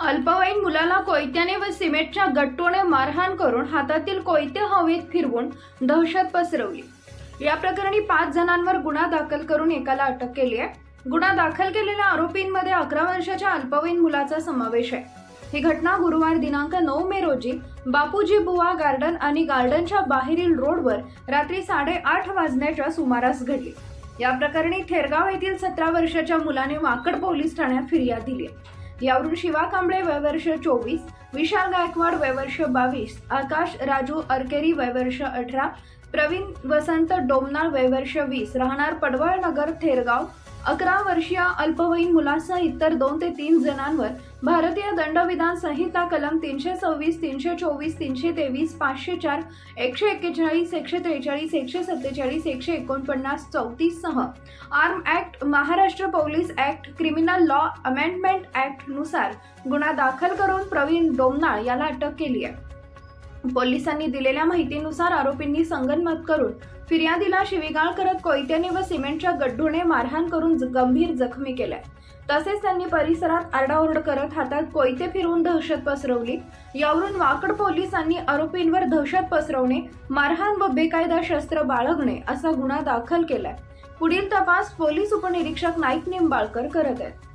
अल्पवयीन मुलाला कोयत्याने व सिमेंटच्या गट्टोने मारहाण करून हातातील कोयते हवेत फिरवून दहशत पसरवली. या प्रकरणी पाच जणांवर गुन्हा दाखल करून एकाला अटक केली आहे. गुन्हा दाखल केलेल्या आरोपींमध्ये अकरा वर्षाच्या अल्पवयीन मुलाचा समावेश आहे. ही घटना गुरुवार दिनांक नऊ मे रोजी बापूजी बुवा गार्डन आणि गार्डनच्या बाहेरील रोडवर रात्री साडेआठ वाजण्याच्या सुमारास घडली. या प्रकरणी थेरगाव येथील सतरा वर्षाच्या मुलाने वाकड पोलीस ठाण्यात फिर्याद दिली आहे. यावरून शिवा कांबळे वयवर्ष चोवीस विशाल गायकवाड वयवर्ष बावीस आकाश राजू अरकेरी वयवर्ष अठरा प्रवीण वसंत डोमनाळ वयवर्ष वीस राहणार पडवळ नगर थेरगाव अकरा वर्षीय अल्पवयीन मुलासह इतर दोन ते तीन जणांवर भारतीय दंडविधान संहिता कलम तीनशे सव्वीस तीनशे चोवीस तीनशे तेवीस पाचशे चार एकशे एक्केचाळीस एकशे त्रेचाळीस एकशे सत्तेचाळीस एकशे एकोणपन्नास चौतीस सह arm act Maharashtra police act criminal law amendment ऍक्टनुसार गुन्हा दाखल करून प्रवीण डोमनाळ याला अटक केली आहे. पोलिसांनी दिलेल्या माहितीनुसार आरोपींनी संगनमत करून फिर्यादीला शिवीगाळ करत कोयत्याने व सिमेंटच्या गड्ढूने मारहाण करून ज- गंभीर जखमी केल्या. तसेच त्यांनी परिसरात आरडाओरड करत हातात कोयते फिरवून दहशत पसरवली. यावरून वाकड पोलिसांनी आरोपींवर दहशत पसरवणे मारहाण व बेकायदा शस्त्र बाळगणे असा गुन्हा दाखल केलाय. पुढील तपास पोलीस उपनिरीक्षक नाईक निंबाळकर करत आहेत.